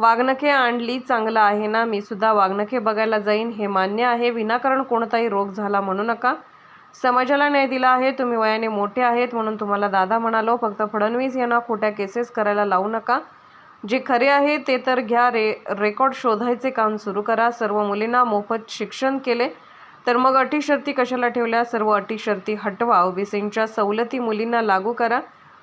वागणके आणली चांगलं आहे ना? मी सुद्धा वागणके बघायला जाईन हे मान्य आहे. विनाकारण कोणताही रोग झाला म्हणू नका. समाजाला न्याय दिला आहे. तुम्ही वयाने मोठे आहेत म्हणून तुम्हाला दादा म्हणालो. फक्त फडणवीस यांना खोट्या केसेस करायला लावू नका. जे खरे आहे ते तर घ्या. रे रेकॉर्ड शोधायचे काम सुरू करा. सर्व मुलींना मोफत शिक्षण केले तर मग अटी शर्ती कशाला ठेवल्या? सर्व अटी शर्ती हटवा. ओबीसींच्या सवलती मुलींना लागू करा.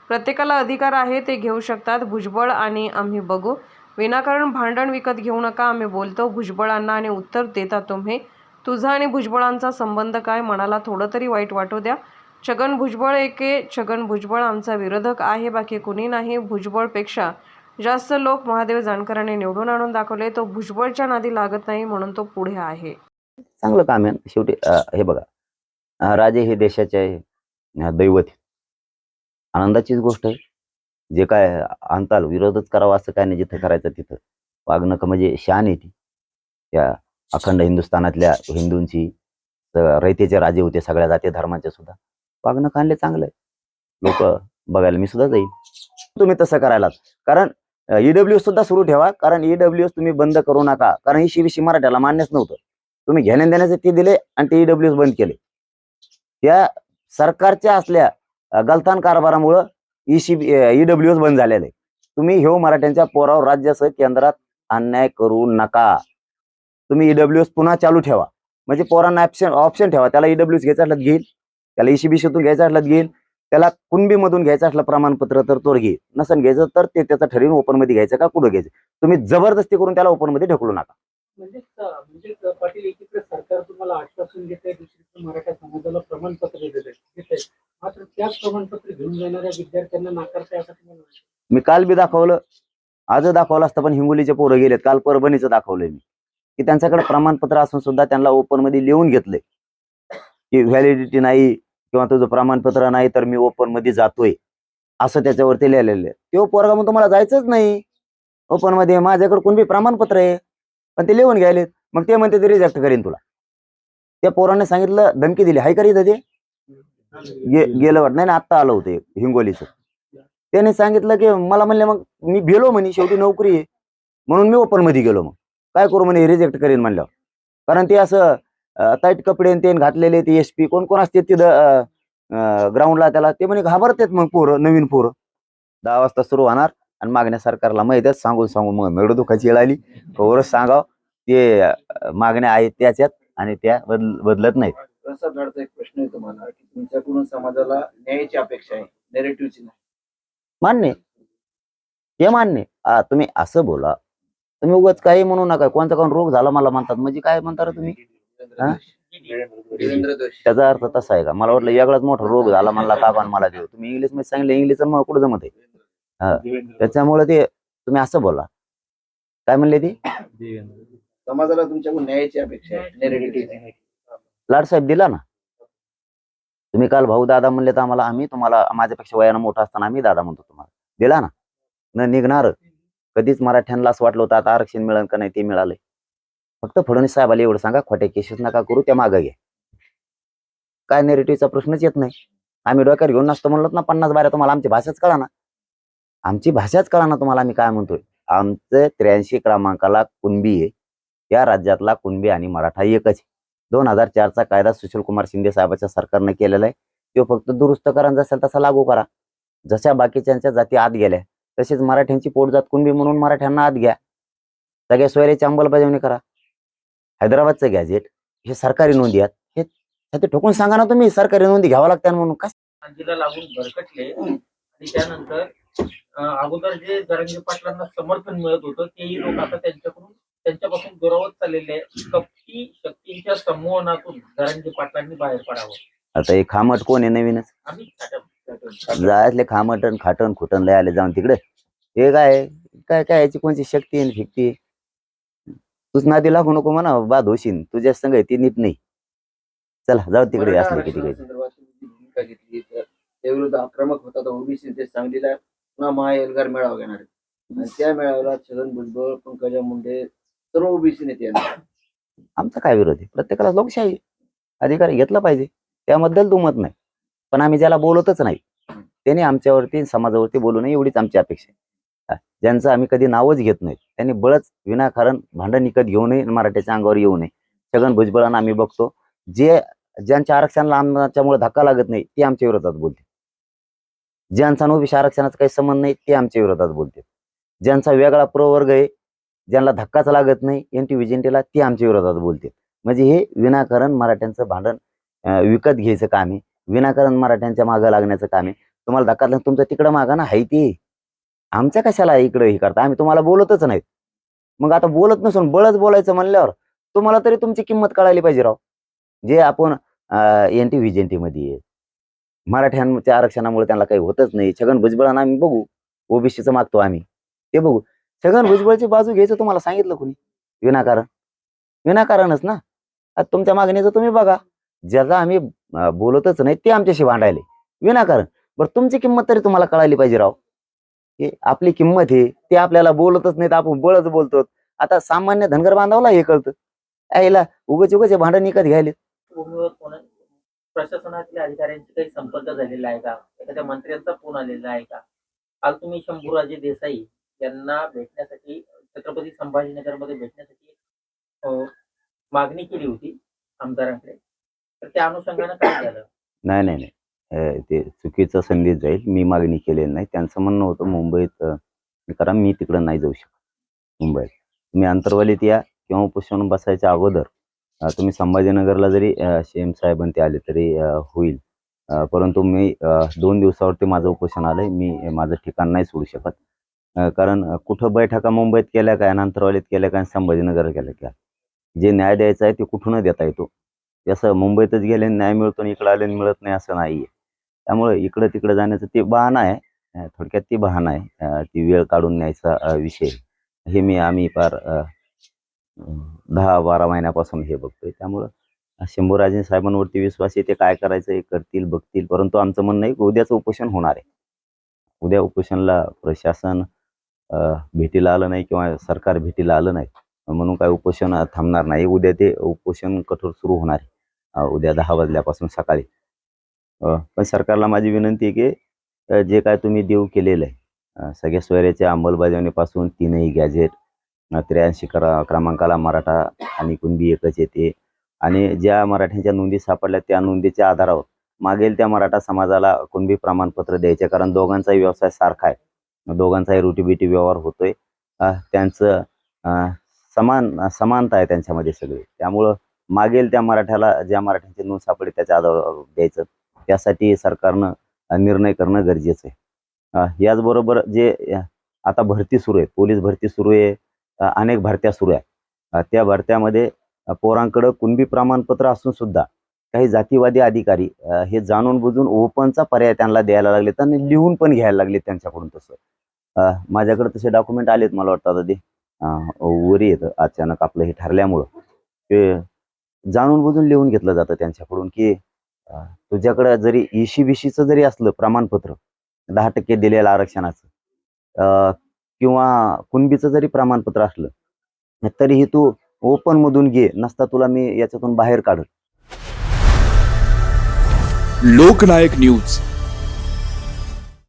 प्रत्येकाला अधिकार आहे ते घेऊ शकतात. भुजबळ आणि आम्ही बघू. विनाकारण भांडण विकत घेऊ नका आम्ही बोलतो भुजबळांना आणि उत्तर देता तुम्ही. तुझा आणि भुजबळांचा संबंध काय? मनाला थोडं तरी वाईट वाटू द्या. छगन भुजबळ एके छगन भुजबळ आमचा विरोधक आहे बाकी कुणी नाही. भुजबळपेक्षा जास्त लोक महादेव जानकरांनी निवडून आणून दाखवले. तो भुजबळच्या नादी लागत नाही म्हणून तो पुढे आहे. चांगलं काम आहे. शेवटी हे बघा. राजे हे देशाचे दैवत आनंदाचीच गोष्ट आहे. जे काय आणताल विरोधच करावा असं काय नाही जिथं करायचं तिथं. वागणं म्हणजे शान आहे ती. त्या अखंड हिंदुस्थानातल्या हिंदूंची रयतेचे राजे होते सगळ्या जाती धर्माचे सुद्धा. वागणं आणले चांगलं आहे. लोक बघायला मी सुद्धा जाईल तुम्ही तसं करायला कारण ईडब्ल्यू सुद्धा सुरू ठेवा. कारण ईडब्ल्यू तुम्ही बंद करू नका. कारण ही शिविशी मराठ्याला मान्यच नव्हतं. तुम्ही घेण्या देण्याचे ते दिले आणि ते ईडब्ल्यू बंद केले. त्या सरकारच्या असल्या गलथान कारभारामुळं ईसी ईडब्ल्यू बंद झालेलं आहे. तुम्ही ह्यो मराठ्यांच्या पोरावर राज्यासह केंद्रात अन्याय करू नका. तुम्ही ईडब्ल्यू पुन्हा चालू ठेवा. म्हणजे पोरांना ऑप्शन ऑप्शन ठेवा. त्याला ईडब्ल्यू घ्यायचं असलं घेईल. त्याला ईसीबीसीतून घ्यायचं असलं घेईल. त्याला कुणबीमधून घ्यायचं असलं प्रमाणपत्र तर तो घेईल. नसन घ्यायचं तर ते त्याचं ठरवून ओपनमध्ये घ्यायचं का कुठं घ्यायचं. तुम्ही जबरदस्ती करून त्याला ओपनमध्ये ढकलू नका. म्हणजे, म्हणजे पाटील एकीकडे सरकार तुम्हाला आश्वासन देत आहे दुसरीकडे मराठा समाजाला प्रमाणपत्र देत आहे मात्र त्याच प्रमाणपत्र घेऊन जाणाऱ्या विद्यार्थ्यांना असं तुम्हाला वाटतं? मी काल बी दाखवलं. आज दाखवलं असतं पण हिंगोलीचे पोरं गेलेत. काल परभणीचं दाखवलंय मी. की त्यांच्याकडे प्रमाणपत्र असून सुद्धा त्यांना ओपनमध्ये लिहून घेतले की व्हॅलिडिटी नाही किंवा तुझं प्रमाणपत्र नाही तर मी ओपनमध्ये जातोय. असं त्याच्यावरती लिहिलेलं आहे. तो पोरगा मग तुम्हाला जायचंच नाही. ओपनमध्ये माझ्याकडे कोणबी प्रमाणपत्र आहे. पण ते लिहून घ्यायलेत. मग ते म्हणते ते रिजेक्ट करीन तुला. त्या पोराने सांगितलं धमकी दिली. हाय करीत ते गे- गेलं वाट नाही ना आत्ता आलं होतं हिंगोलीचं. त्याने सांगितलं की मला म्हणले मग मी गेलो म्हणे शेवटी नोकरी आहे. म्हणून मी ओपनमध्ये गेलो मग. काय करू म्हणे रिजेक्ट करेन म्हणल्यावर. कारण ते असं टाईट कपडे ते घातलेले ते एस पी कोण कोण असते तिथं ग्राउंडला त्याला ते म्हणे घाबरतात मग पोरं नवीन पोरं. दहा वाजता सुरू होणार आणि मागण्या सरकारला माहिती सांगून सांगून मग नड दुखाची येळ आली. वरच सांगाव ते मागण्या आहेत त्याच्यात आणि त्या बदल बदलत नाहीत. प्रसाद एक प्रश्न आहे तुम्हाला की तुमच्याकडून समाजाला न्यायाची अपेक्षा आहे नेरेटिव्हची नाही. मान्य हे मान्य आ, तुम्ही असं बोला. तुम्ही उगाच काही म्हणू नका. कोणता कोण रोग झाला मला म्हणतात. म्हणजे काय म्हणता रे तुम्ही? हा? देवेंद्र त्याचा अर्थ तसा आहे का? मला वाटलं वेगळाच मोठा रोग झाला म्हणला का पण मला देऊ तुम्ही इंग्लिशमध्ये सांगितलं इंग्लिश मग कुठं जमत आहे. त्याच्यामुळे ते तुम्ही असं बोला. काय म्हणले ती? समाजाला तुमच्याकडून न्यायाची अपेक्षा आहे नेरेटिव्हची लाडसाहेब दिला ना? तुम्ही काल भाऊ दादा म्हणले तर आम्हाला आम्ही तुम्हाला माझ्यापेक्षा वयानं मोठा असताना आम्ही दादा म्हणतो तुम्हाला. दिला ना? न निघणार. कधीच मराठ्यांना असं वाटलं होतं आता आरक्षण मिळेल का नाही ते मिळालंय. फक्त फडणवीस साहेबाला एवढं सांगा खोट्या केसेस नका करू त्या मागं घ्या. काय नेरेटिव्हचा प्रश्नच येत नाही. आम्ही डोक्यावर घेऊन नसतो म्हणलो ना पन्नास बारा तुम्हाला आमची भाषाच कळा ना आमची भाषाच कळा ना तुम्हाला आम्ही काय म्हणतोय? आमचं त्र्याऐंशी क्रमांकाला कुणबी आहे. या राज्यातला कुणबी आणि मराठा एकच आहे. दोन हजार चारचा कायदा सुशील कुमार शिंदे साहेबाच्या सरकारने केलेला आहे. तो फक्त दुरुस्त करा जसेल तसा लागू करा. जशा बाकीच्यांच्या जाती आत गेल्या तसेच मराठ्यांची पोटजात कुणबी म्हणून मराठ्यांना आत घ्या. सगळ्या सोयऱ्याची अंमलबजावणी करा. हैदराबादचं गॅजेट हे सरकारी नोंदी आहेत. हे ते ठोकून सांगा ना तुम्ही सरकारी नोंदी घ्यावं लागतात म्हणून. का लागून भरकटले. आणि त्यानंतर अगोदर जे जरांगे पाटलांना समर्थन मिळत होतं तेही लोक आता त्यांच्याकडून त्यांच्यापासून दुरावत चाललेले आहे कपटी शक्तींच्या संमोहनातून जरांगे पाटलांनी बाहेर पडावं. आता हे खामट कोण आहे नवीनच? आम्ही जायतले खामटन खाटन खुटन लय आले जाऊन तिकडे. हे काय काय काय याची कोणची शक्ती आहे फिक्ती तूच नादी लागू नको म्हणा बाद होशील तुझ्या संग आहे ती नीट नाही. चला जाऊ तिकडे मराठा असले आरक्षणासंदर्भात तुम्ही भूमिका घेतली तर त्याविरुद्ध आक्रमक होता तर ओबीसी ते सांगलीला पुन्हा महाएल्गार मेळावा घेणार आहेत. आणि त्या मेळाव्याला छगन भुजबळ पंकजा मुंडे सर्व ओबीसी नेते आमचा काय विरोध आहे? प्रत्येकाला लोकशाही अधिकार घेतला पाहिजे. त्याबद्दल दुमत नाही. पण आम्ही ज्याला बोलतच नाही त्याने आमच्यावरती समाजावरती बोलू नये एवढीच आमची अपेक्षा आहे. ज्यांचं आम्ही कधी नावच घेत नाही त्यांनी बळच विनाकारण भांडण निकत घेऊ नये मराठ्याच्या अंगावर येऊ नये. छगन भुजबळांना आम्ही बघतो जे ज्यांच्या आरक्षणाला आमच्यामुळे धक्का लागत नाही ते आमच्या विरोधात बोलते ज्यांचा ओबीसी आरक्षणाचा काही संबंध नाही ते आमच्या विरोधात बोलते ज्यांचा वेगळा प्रवर्ग आहे ज्यांना धक्काच लागत नाही एन टी विजेंटेला ते आमच्या विरोधात बोलते म्हणजे हे विनाकारण मराठ्यांचं भांडण विकत घ्यायचं काम आहे. विनाकारण मराठ्यांच्या मागं लागण्याचं काम आहे. तुम्हाला धक्का लागला तुमचं तिकडं मागा ना हाय ते. आमच्या कशाला इकडं हे करता? आम्ही तुम्हाला बोलतच नाहीत. मग आता बोलत नसून बळच बोलायचं म्हणल्यावर तुम्हाला तरी तुमची किंमत कळायला पाहिजे राव. जे आपण एन टी व्हिजेंटी मध्ये मराठ्यांच्या आरक्षणामुळे त्यांना काही होतच नाही. छगन भुजबळांना आम्ही बघू. ओबीसीचं मागतो आम्ही. ते बघू. छगन भुजबळची बाजू घ्यायचं तुम्हाला सांगितलं कोणी? विनाकारण. विनाकारणच ना? आता तुमच्या मागणीचं तुम्ही बघा. ज्याला आम्ही बोलतच नाही ते आमच्याशी भांडायले. विनाकारण. बरं तुमची किंमत तरी तुम्हाला कळायली पाहिजे राव. हे आपली किंमत हे ते आपल्याला बोलतच नाहीत आपण बळच बोलतो आता सामान्य धनगर बांधवला हे कळतं. यायला उगच उगच हे भांडण निकत घ्यायले प्रशासनातल्या अधिकाऱ्यांची अधिकाऱ्यांशी काही संपर्क झालेला आहे का? एखाद्या मंत्र्यांचा फोन आलेला आहे का? काल तुम्ही शंभूराजे देसाई यांना भेटण्यासाठी छत्रपती संभाजीनगरमध्ये भेटण्यासाठी मागणी केली होती आमदारांकडे. तर त्या अनुषंगाने काय झालं? नाही नाही नाही. ते चुकीचा संदेश जाईल. मी मागणी केलेली नाही. त्यांचं म्हणणं होतं मुंबईत कारण मी तिकडं नाही जाऊ शकत. मुंबईत. तुम्ही अंतर्वालीत या किंवा उपोषण बसायच्या अगोदर तुम्ही संभाजीनगरला जरी शेम साहेबां ते आले तरी होईल. परंतु मी दोन दिवसावरती माझं उपोषण आलंय. मी माझं ठिकाण नाही सोडू शकत. कारण कुठं बैठका मुंबईत केल्या काय आणि केल्या काय संभाजीनगर केल्या काय? जे न्याय द्यायचा आहे ते कुठून देता येतो? असं मुंबईतच गेले न्याय मिळतो आणि इकडं आले मिळत नाही असं नाहीये. त्यामुळे इकडं तिकडं जाण्याचं ते बहाणा आहे. थोडक्यात ती बहाणा आहे. ती वेळ काढून न्यायचा विषय. हे मी आम्ही फार दहा बारा महिन्यापासून हे बघतोय. त्यामुळं शंभूराजे साहेबांवरती विश्वास आहे ते काय करायचं हे करतील बघतील. परंतु आमचं म्हणणं आहे की उद्याचं उपोषण होणार आहे. उद्या उपोषणला प्रशासन भेटीला आलं नाही किंवा सरकार भेटीला आलं नाही म्हणून काय उपोषण थांबणार नाही. उद्या ते उपोषण कठोर सुरू होणार आहे. उद्या दहा वाजल्यापासून सकाळी. पण सरकारला माझी विनंती आहे की जे काय तुम्ही देऊ केलेलं आहे सगळ्या सोयऱ्याच्या अंमलबजावणीपासून तीनही गॅजेट त्र्याऐंशी करा क्रमांकाला मराठा आणि कुणबी एकच येते. आणि ज्या मराठ्यांच्या नोंदी सापडल्या त्या नोंदीच्या आधारावर मागेल त्या मराठा समाजाला कुणबी प्रमाणपत्र द्यायचे कारण दोघांचाही व्यवसाय सारखा आहे. दोघांचाही रोटीबिटी व्यवहार होतोय. त्यांचं समान समानता आहे त्यांच्यामध्ये सगळी. त्यामुळं मागेल त्या मराठ्याला ज्या मराठ्यांची नोंद सापडे त्याच्या आधारावर द्यायचं. त्यासाठी सरकारनं निर्णय करणं गरजेचं आहे याचबरोबर जे आता भरती सुरू आहे पोलीस भरती सुरू आहे अनेक भरत्या सुरू आहे. त्या भरत्यामध्ये पोरांकडं कुणबी प्रमाणपत्र असून सुद्धा काही जातीवादी अधिकारी हे जाणून बुजून ओपनचा पर्याय त्यांना द्यायला लागलेत आणि लिहून पण घ्यायला लागले त्यांच्याकडून तसं. माझ्याकडे तसे डॉक्युमेंट आलेत मला वाटतं आता ते. वरी येतं अचानक आपलं हे ठरल्यामुळं. ते जाणून बुजून लिहून घेतलं जातं त्यांच्याकडून की तुझ्याकडं जरी इशी बिशीचं जरी असलं प्रमाणपत्र दहा टक्के दिलेलं आरक्षणाचं किंवा कुणबीचं जरी प्रमाणपत्र असलं तरीही तू ओपन मधून घे नसता तुला मी याच्यातून बाहेर काढल. लोकनायक न्यूज.